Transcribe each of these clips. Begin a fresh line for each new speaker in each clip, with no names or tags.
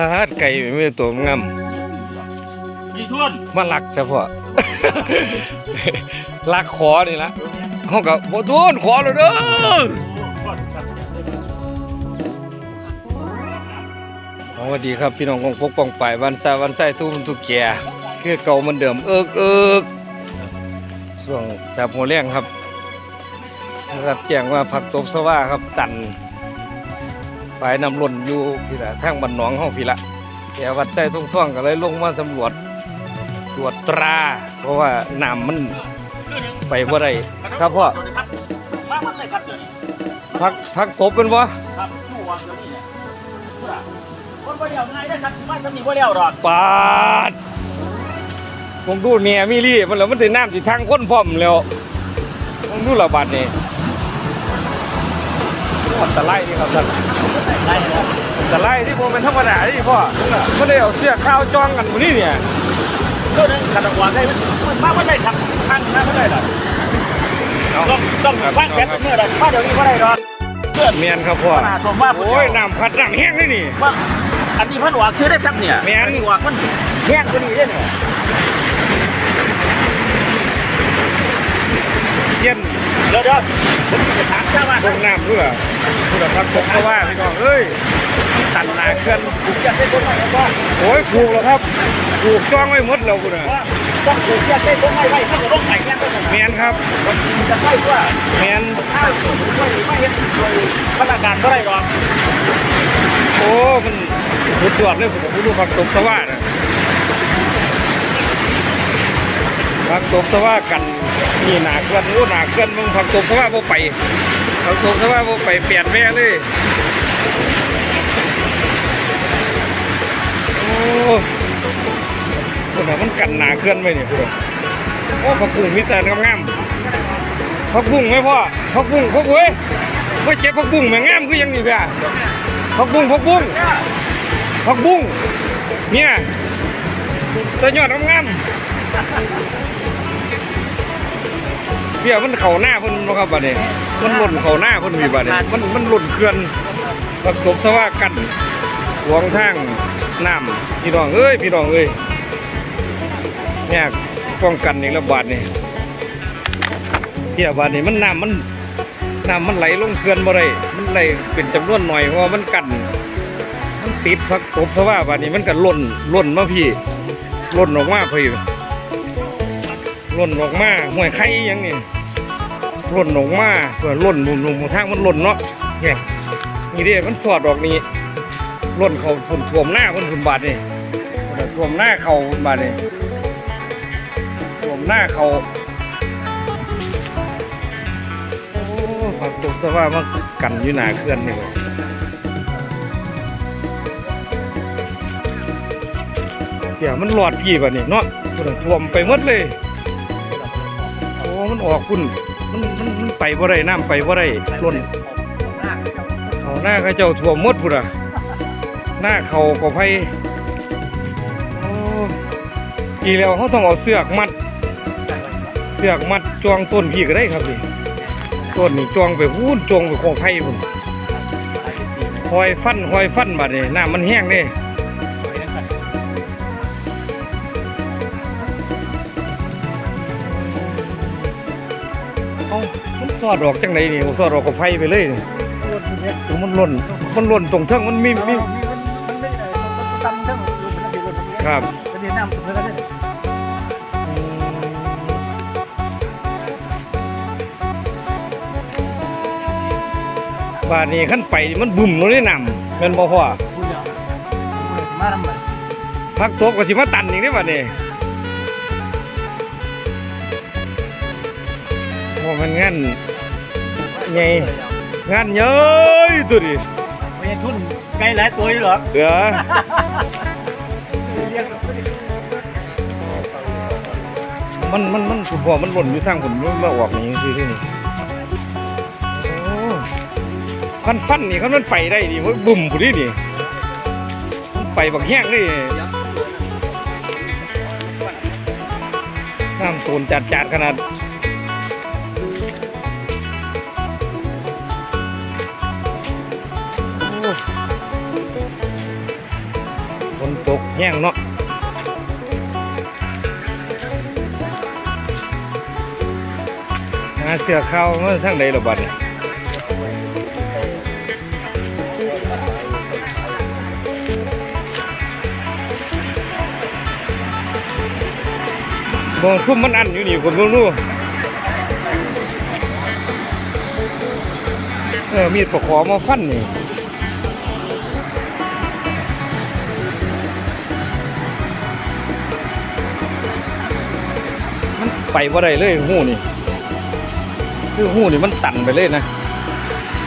อาดไก่ไม่ได้ตัวงาม
ยี่ทุน
มาลักเฉพาะลักขอนี่ละเขากับบ่โดนขอแล้วเด้อสวัสดีครับพี่น้องกองพกกองป่ายวันซาวันไส้ทุ่มทุกแก่คือเก่าเหมันเดิมเอิกเอิกช่วงจับหัวเลี้ยงครับรับแจ้งว่าผักตบสว่าครับตันฝ่ายนำหล่นอยู่พี่ละทางบันหนองห้องพี่ละแกวัดใจทุ่งท่วงก็เลยลงมาสำรวจตรวจตรา เพราะว่าน้ำมันไปบ่ได้ครับพ่อพักพักตบเป็นบ่
ครับผู้วางเดี๋ยวนี้เนี่ยพูดอะคนบ่เดียวง่ายได้ครับมาจะมีบ่เดียวหรอก
ปาดผมดูเนี่ยมีรี่มันแล้วมันถึงน้ำสิทางคนพร้อมแล้วผมดูระบาดนี่ อันตรายนี่ครับท่าน
ได้แล้ว
อันตรายที่ผมเป็นธรรมดาที่พ่อไม่ได้เอาเสื้อข้าวจ้องกันหมดนี่เนี่ย
ก็นึงขัดวางได้มันมาไม่ได้ครับข้างนะไม่ได้หรอกต้องต้องข้างแขนเมื่อไรข้าเดี๋ยวนี้ไม่ได้หรอกเพื่อน
เมียนครับพ่อ
ขนาดผมว่า
โอ้ยน้ำพัดน้ำแห้งเลยนี่
ว่าอันนี้พันหวางซื้อได้ครับเนี่ย
แม่น
หวางมันแห้งก็ดีได้เนี่ย
เย็น
เดี๋ยวเดี๋ยวผมจะถามเจ้าว่า
ตกน้ำด้วยคุณพักตกเพราะว่าพี่น้องเอ้ยตันหนาเคลื่อน
ผมจะได้คนใหม่แล้วก็
โอ้ยผูกแล้วครับผูกจ้องไว้หมดแล้วคุณน่ะ
ว่าต้องถูกจะได้คนใหม่ไว้ถ้าจะต้องใส่แค่ต้อง
เมียนครับ
จะใช่ว่า
เมียน
ถ้าไม่ไม่เห็นโดยพนักงานก็ได้หรอก
โอ้มันสุดยอดเลยผมผู้ดูผักตบสว่าน่ะ ผักตบสว่ากันนี่หนาเกินโอ้หนาเกินมึงผักตบสว่าบ่ไปผักตบสว่าบ่ไปเปลี่ยนแม่เลยโอ้คุณน่ะมันกันหนาเกินไหมเนี่ยคุณน่ะโอ้ผักบุ้งมีแต่งามๆผักบุ้งไหมพ่อผักบุ้งผักเว้ยไม่เจ็บผักบุ้งแม่งามคือยังนี่เพี่ยผักบุ้งผักบุ้งผักบุ้งเนี่ยตัวยอดงาม เพี่ยมันเข่าหน้าเพิ่นบ่ครับบัดนี้มันหล่นเข่าหน้าเพิ่นมีบัดนี้มันมันหล่นเกลือนผสมสว่ากันหวงทางน้ำพี่น้องเอ้ยพี่น้องเอ้ยเนี่ยป้องกันอีกแล้วบาดนี้เพี่ยบาดนี้มันน้ำมันน้ำมันไหลลงเขื่อนบ่ได้มันไหลเป็นจำนวนหน่อยเพราะว่ามันกันมันติดพักตบเพราะว่าบัดนี้มันก็ล่นล่นมาพี่ล่นออกมาพี่ ล่นออกมาห่วยไข่ยังนี่ล่นออกมาเพื่อล่นหมุนหมุนทางมันล่นเนาะเนี่ยนี่เด้มันสอดออกนี่ล่นเขาฝุ่นท่วมหน้าเพิ่นฝุ่นบาดนี่ท่วมหน้าเขาบาดนี่ท่วมหน้าเขาโอ้ผักตบสว่ามันกันอยู่หนาเคลื่อนนี่เดี๋ยวมันหลอดพี่ป่ะนี่เนาะพุ่นท่วมไปหมดเลย ออกคุณมันมันมันไปบ่ได้น้ำไปบ่ได้ล้นเขาหน้าเขาเจ้าท่วมดพุ่นอะหน้าเขาก็ไผอ้อีแล้วเขาต้องเอาเสือกมัด เสือกมัดจวงต้นพี่ก็ได้ครับนี่ต้นนี่จวงไปพูนจวงไปโคงไผ่พุ่นคอยฟันคอยฟันบัดนี่น้ำมันแห้งเด้ เอ้ามันสอดออกจังไดนี่สอดออกกับไผ่ไปเลยนี่โอ้มันหล่นมันหล่นตรงเทิงมันมีมี
มันไม่ได้ต้องตำทั้งอยู่มันอยู่ตรงนี้
ครับ
ประเด็นน้ำตรงนี้
บาดนี้ขั้นไปมันบุ่มลงในน้ำแม่นบ่พ่อ
คุณจะมาทำไม
พักตบก็สิมาตันอีกเด้บาดนี้ โอ้มันงั้นไงงานเย้ยตัวนี้
ไม่ใช่ทุนไกลหลายตัวอยู่หรอก
เดี๋ยวมันมันมันสุพอมันหล่นอยู่ทางผมมันมาออกนี่คือที่นี่โอ้ฟันฟันนี่เขามันไปได้ดิมันบุ่มผู้นี้นี่มันไปบักแห้งเลยน้ำโซนจัดจัดขนาด แห้งเนาะหาเสือเข้าวมาทางใดละบัดนี่บ่ซุ่มมันอันอยู่นี่คนบ่รู้เออมีดปะขอมาฟันนี่ ไปว่าได้เลยหูนี่คือหูนี่มันตันไปเลยนะ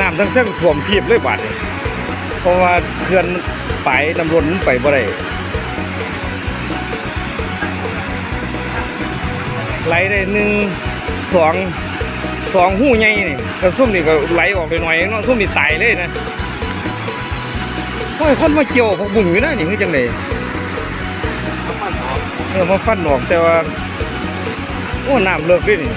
น้ำทั้งเส้นท่วมเพียบเลยบาดนี่เพราะว่าเขื่อนไปน้ำล้นมันไปว่าได้ไหลได้หนึ่งสองสองหูใหญ่นี่แต่ส้มนี่ก็ไหลออกไปหน่อยเนาะส้มนี่ตายเลยนะโอ้ยคนมาเกี่ยวพวกบุ่งอยู่นะนี่คือจังไดเออมาฟันออกแต่ว่า โอ้น้ำเลิกด้วยนี่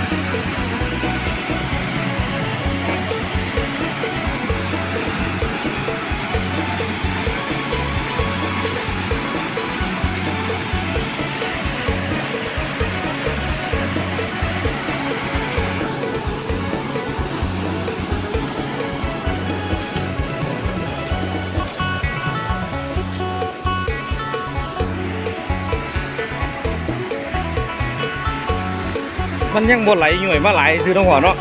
มันยังบ่ไหลหน่วยมาหลายคือต้องหัวเนาะ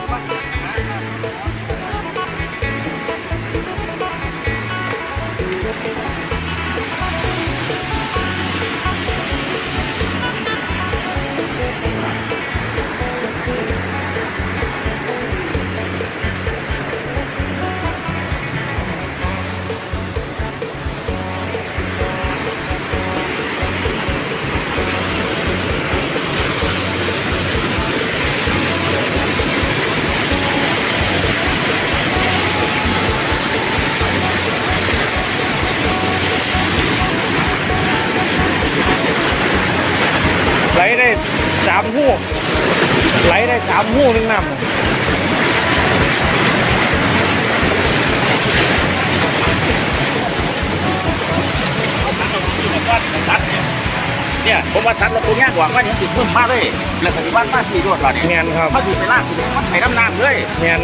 หูหนึงน้ำ
เนี่ยผมว่าตัดแล้วตัวเนี้ยหวังว่าเนี่ยติเพิ่มมากเลยแล้วปฏิบัติมาที่รวดว่าเนี่ย
เงียนครับ
มาดูไปล่างคือมันไถน้ำน้ำเลย
เงียน